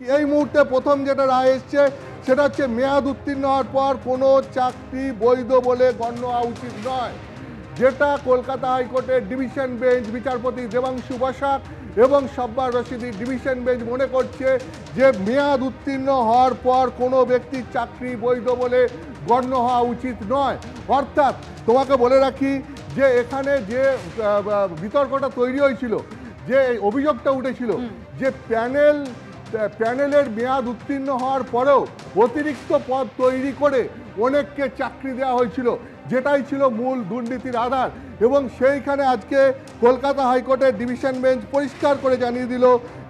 এই মুহূর্তে প্রথম যেটা রায় এসছে সেটা হচ্ছে মেয়াদ উত্তীর্ণ হওয়ার পর কোনো চাকরি বৈধ বলে গণ্য হওয়া উচিত নয়। যেটা কলকাতা হাইকোর্টের ডিভিশন বেঞ্চ বিচারপতি দেবাংশু বসাক এবং সব্বার রশিদি ডিভিশন বেঞ্চ মনে করছে যে মেয়াদ উত্তীর্ণ হওয়ার পর কোনো ব্যক্তির চাকরি বৈধ বলে গণ্য হওয়া উচিত নয়। অর্থাৎ তোমাকে বলে রাখি যে এখানে যে বিতর্কটা তৈরি হয়েছিল যে এই অভিযোগটা উঠেছিল যে প্যানেল প্যানেলের মেয়াদ উত্তীর্ণ হওয়ার পরেও অতিরিক্ত পদ তৈরি করে অনেককে চাকরি দেওয়া হয়েছিল। যেটাই ছিল মূল দুর্নীতির আধার এবং সেইখানে আজকে কলকাতা হাইকোর্টের ডিভিশন বেঞ্চ পরিষ্কার করে জানিয়ে দিল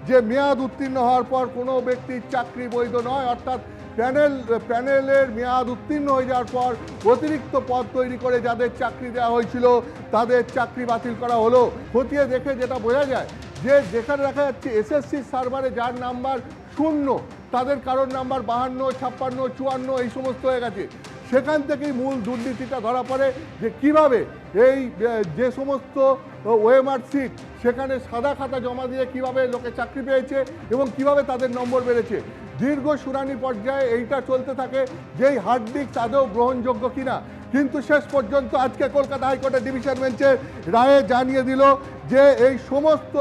যে মেয়াদ উত্তীর্ণ হওয়ার পর কোনো ব্যক্তির চাকরি বৈধ নয়, অর্থাৎ প্যানেল, প্যানেলের মেয়াদ উত্তীর্ণ হয়ে যাওয়ার পর অতিরিক্ত পদ তৈরি করে যাদের চাকরি দেওয়া হয়েছিল তাদের চাকরি বাতিল করা হলো। খতিয়ে দেখে যেটা বোঝা যায় যে যেখানে দেখা যাচ্ছে এসএসসি সার্ভারে যার নাম্বার শূন্য, তাদের কারোর নাম্বার বাহান্ন, ছাপ্পান্ন, চুয়ান্ন, এই সমস্ত হয়ে গেছে। সেখান থেকেই মূল দুর্নীতিটা ধরা পড়ে যে কীভাবে এই যে সমস্ত ওএমআর সিট সেখানে সাদা খাতা জমা দিয়ে কীভাবে লোকে চাকরি পেয়েছে এবং কীভাবে তাদের নম্বর বেড়েছে। দীর্ঘ শুনানি পর্যায়ে এইটা চলতে থাকে যেই হার্ড ডিস্ক গ্রহণযোগ্য কিনা। কিন্তু শেষ পর্যন্ত আজকে কলকাতা হাইকোর্টের ডিভিশন বেঞ্চের রায়ে জানিয়ে দিল যে এই সমস্ত,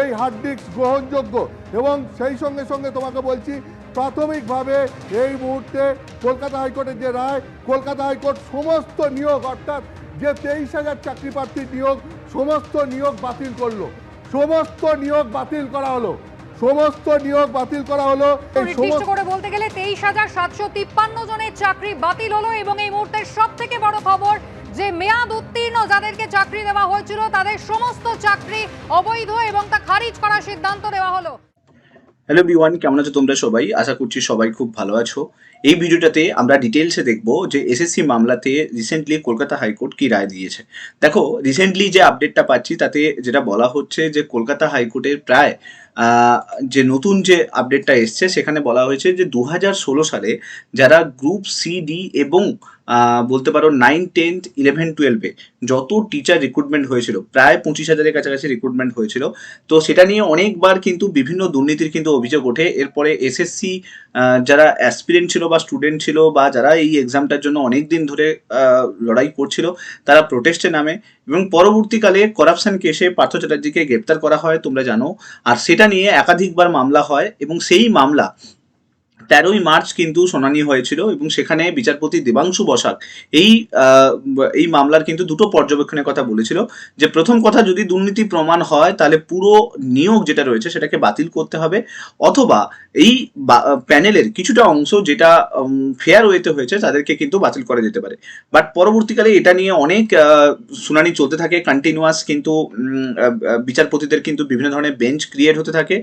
এই হার্ড ডিস্ক গ্রহণযোগ্য এবং সেই সঙ্গে সঙ্গে তোমাকে বলছি, প্রাথমিকভাবে এই মুহূর্তে কলকাতা হাইকোর্টের যে রায়, কলকাতা হাইকোর্ট সমস্ত নিয়োগ, অর্থাৎ যে তেইশ হাজার চাকরি প্রার্থীর নিয়োগ, সমস্ত নিয়োগ বাতিল করল। সমস্ত নিয়োগ বাতিল করা হলো। সমস্ত নিয়োগ বাতিল করা হলো। এই নির্দিষ্ট সমস্ত করে বলতে গেলে তেইশ হাজার সাতশো তিপ্পান্ন জনের চাকরি বাতিল হলো এবং এই মুহূর্তের সব থেকে বড় খবর যে মেয়াদ উত্তীর্ণ যাদেরকে চাকরি দেওয়া হয়েছিল তাদের সমস্ত চাকরি অবৈধ এবং তা খারিজ করার সিদ্ধান্ত নেওয়া হলো। হ্যালো বিওয়ান কেমন আছো তোমরা সবাই? আশা করছি সবাই খুব ভালো আছো। এই ভিডিওটাতে আমরা ডিটেলসে দেখব যে এসএসসি মামলাতে রিসেন্টলি কলকাতা হাইকোর্ট কি রায় দিয়েছে। দেখো রিসেন্টলি যে আপডেটটা পাচ্ছি তাতে যেটা বলা হচ্ছে যে কলকাতা হাইকোর্টের প্রায় যে নতুন যে আপডেটটা এসছে, সেখানে বলা হয়েছে যে দু হাজার ষোলো সালে যারা গ্রুপ সি ডি এবং বলতে পারো নাইন টেন্থ ইলেভেন টুয়েলভে যত টিচার রিক্রুটমেন্ট হয়েছিল, প্রায় পঁচিশ হাজারের কাছাকাছি রিক্রুটমেন্ট হয়েছিল, তো সেটা নিয়ে অনেকবার কিন্তু বিভিন্ন দুর্নীতির কিন্তু অভিযোগ ওঠে। এরপরে এসএসসি যারা অ্যাসপিরেন্ট ছিল বা স্টুডেন্ট ছিল বা যারা এই এক্সামটার জন্য অনেক দিন ধরে লড়াই করছিল, তারা প্রোটেস্টে নামে। এবং পরবর্তীকালে করাপশন কেসে পার্থ চ্যাটার্জিকে গ্রেপ্তার করা হয়, তোমরা জানো। আর সেটা নিয়ে একাধিকবার মামলা হয় এবং সেই মামলা তেরোই মার্চ কিন্তু শুনানি হয়েছিল এবং সেখানে বিচারপতি দেবাংশু বসাক এই এই মামলার কিন্তু দুটো পর্যবেক্ষণের কথা বলেছিল। যে প্রথম কথা, যদি দুর্নীতি প্রমাণ হয়, তাহলে পুরো নিয়োগ যেটা রয়েছে সেটাকে বাতিল করতে হবে। অথবা এই প্যানেলের কিছুটা অংশ যেটা ফেয়ার ওয়েতে হয়েছে, তাদেরকে কিন্তু বাতিল করা যেতে পারে। বাট পরবর্তীকালে এটা নিয়ে অনেক শুনানি চলতে থাকে কন্টিনিউয়াস কিন্তু বিচারপতিদের কিন্তু বিভিন্ন ধরনের বেঞ্চ ক্রিয়েট হতে থাকে।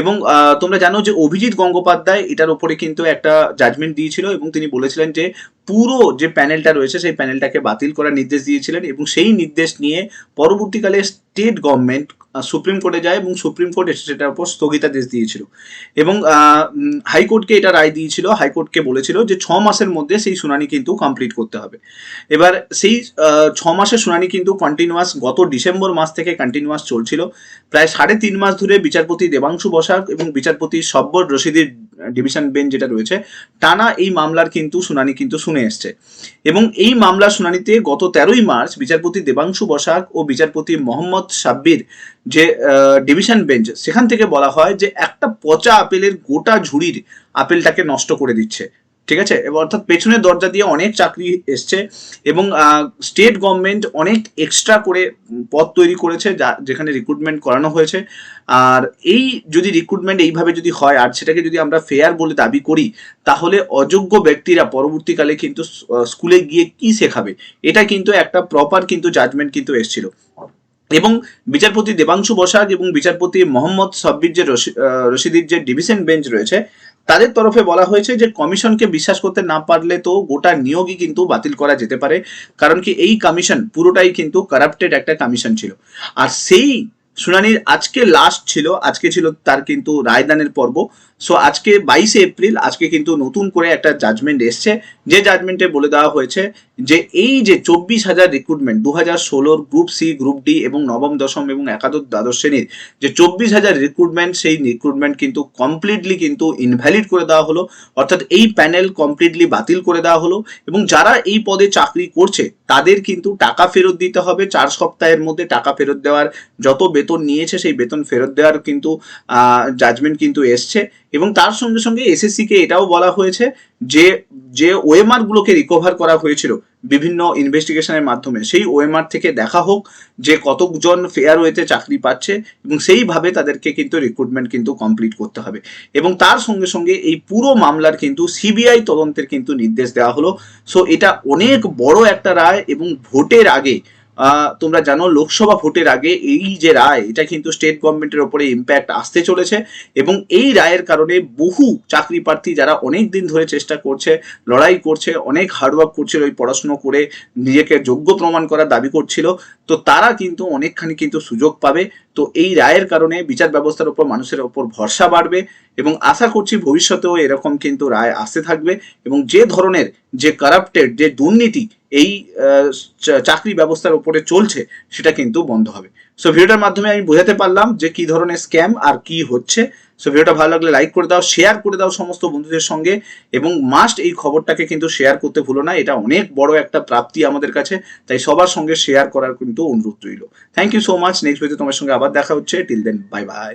এবং তোমরা জানো যে অভিজিৎ গঙ্গোপাধ্যায় এটার উপরে কিন্তু একটা জাজমেন্ট দিয়েছিল এবং তিনি বলেছিলেন যে পুরো যে প্যানেলটা রয়েছে সেই প্যানেলটাকে বাতিল করার নির্দেশ দিয়েছিলেন এবং সেই নির্দেশ নিয়ে পরবর্তীকালে স্টেট গভর্নমেন্ট সুপ্রিম কোর্টে যায় এবং সুপ্রিম কোর্ট এসে সেটার উপর স্থগিতাদেশ দিয়েছিল। এবং হাইকোর্টকে এটা রায় দিয়েছিল, হাইকোর্টকে বলেছিল যে ছ মাসের মধ্যে সেই শুনানি কিন্তু কমপ্লিট করতে হবে। এবার সেই ছ মাসের শুনানি কিন্তু কন্টিনিউয়াস গত ডিসেম্বর মাস থেকে কন্টিনিউয়াস চলছিল। প্রায় সাড়ে তিন মাস ধরে বিচারপতি দেবাংশু বসাক এবং বিচারপতি সব্বর রশিদের ডিভিশন বেঞ্চ যেটা রয়েছে, টানা এই মামলার কিন্তু শুনানি কিন্তু শুনে এসছে। এবং এই মামলার শুনানিতে গত তেরোই মার্চ বিচারপতি দেবাংশু বসাক ও বিচারপতি মোহাম্মদ সাব্বির যে ডিভিশন বেঞ্চ, সেখান থেকে বলা হয় যে একটা পচা আপেলের গোটা ঝুড়ির আপেলটাকে নষ্ট করে দিচ্ছে। ঠিক আছে? অর্থাৎ পেছনের দরজা দিয়ে অনেক চাকরি এসছে এবং স্টেট গভর্নমেন্ট অনেক এক্সট্রা করে পদ তৈরি করেছে যা, যেখানে রিক্রুটমেন্ট করানো হয়েছে। আর এই যদি রিক্রুটমেন্ট এইভাবে যদি হয়, আর সেটাকে যদি আমরা ফেয়ার বলে দাবি করি, তাহলে অযোগ্য ব্যক্তিরা পরবর্তীকালে কিন্তু স্কুলে গিয়ে কি শেখাবে? এটা কিন্তু একটা প্রপার কিন্তু জাজমেন্ট কিন্তু এসেছিল। এবং বিচারপতি দেবাংশু বসাক এবং বিচারপতি মোহাম্মদ সাব্বির যে রশি- রশিদির যে ডিভিশন বেঞ্চ রয়েছে তাদের তরফে বলা হয়েছে যে কমিশনকে বিশ্বাস করতে না পারলে তো গোটা নিয়োগই কিন্তু বাতিল করা যেতে পারে, কারণ কি এই কমিশন পুরোটাই কিন্তু কারাপ্টেড একটা কমিশন ছিল। আর সেই শুনানির আজকে লাস্ট ছিল, আজকে ছিল তার কিন্তু রায়দানের পর্ব। সো আজকে বাইশে এপ্রিল, আজকে কিন্তু নতুন করে একটা জাজমেন্ট এসছে। যে জাজমেন্টে বলে দেওয়া হয়েছে যে এই যে চব্বিশ হাজার রিক্রুটমেন্ট দু হাজার ষোলোর গ্রুপ সি গ্রুপ ডি এবং নবম, দশম এবং একাদশ, দ্বাদশ শ্রেণির যে চব্বিশ হাজার রিক্রুটমেন্ট সেই রিক্রুটমেন্ট কিন্তু কমপ্লিটলি কিন্তু ইনভ্যালিড করে দেওয়া হলো। অর্থাৎ এই প্যানেল কমপ্লিটলি বাতিল করে দেওয়া হলো এবং যারা এই পদে চাকরি করছে, তাদের কিন্তু টাকা ফেরত দিতে হবে। চার সপ্তাহের মধ্যে টাকা ফেরত দেওয়ার যত বেতন নিয়েছে, সেই বেতন ফেরত দেওয়ার কিন্তু জাজমেন্ট কিন্তু এসছে। এবং তার সঙ্গে সঙ্গে এসএসসিকে এটাও বলা হয়েছে যে যে ওএমআর গুলোকে রিকভার করা হয়েছিল বিভিন্ন ইনভেস্টিগেশনের মাধ্যমে, সেই ওএমআর থেকে দেখা হোক যে কতজন ফেয়ার ওয়েতে চাকরি পাচ্ছে এবং সেইভাবে তাদেরকে কিন্তু রিক্রুটমেন্ট কিন্তু কমপ্লিট করতে হবে। এবং তার সঙ্গে সঙ্গে এই পুরো মামলার কিন্তু সিবিআই তদন্তের কিন্তু নির্দেশ দেওয়া হলো। সো এটা অনেক বড় একটা রায় এবং ভোটের আগে তোমরা জানো, লোকসভা ভোটের আগে এই যে রায়, এটা কিন্তু স্টেট গভর্নমেন্টের ওপরে ইম্প্যাক্ট আসতে চলেছে এবং এই রায়ের কারণে বহু চাকরি প্রার্থী যারা অনেক দিন ধরে চেষ্টা করছে, লড়াই করছে, অনেক হার্ডওয়ার্ক করছিল ওই পড়াশুনো করে, নিজেকে যোগ্য প্রমাণ করার দাবি করছিল, তো তারা কিন্তু অনেকখানি কিন্তু সুযোগ পাবে। তো এই রায়ের কারণে বিচার ব্যবস্থার উপর মানুষের ওপর ভরসা বাড়বে এবং আশা করছি ভবিষ্যতেও এরকম কিন্তু রায় আসতে থাকবে এবং যে ধরনের যে কারাপ্টেড যে দুর্নীতি এই চাকরি ব্যবস্থার উপরে চলছে সেটা কিন্তু বন্ধ হবে। সো ভিডিওটার মাধ্যমে আমি বোঝাতে পারলাম যে কি ধরনের স্ক্যাম আর কি হচ্ছে। সো ভিডিওটা ভালো লাগলে লাইক করে দাও শেয়ার করে দাও সমস্ত বন্ধুদের সঙ্গে এবং মাস্ট এই খবরটাকে কিন্তু শেয়ার করতে ভুলো না, এটা অনেক বড় একটা প্রাপ্তি আমাদের কাছে, তাই সবার সঙ্গে শেয়ার করার কিন্তু অনুরোধ রইল। Thank you so much next video তোমার সঙ্গে আবার দেখা হচ্ছে। Till then bye bye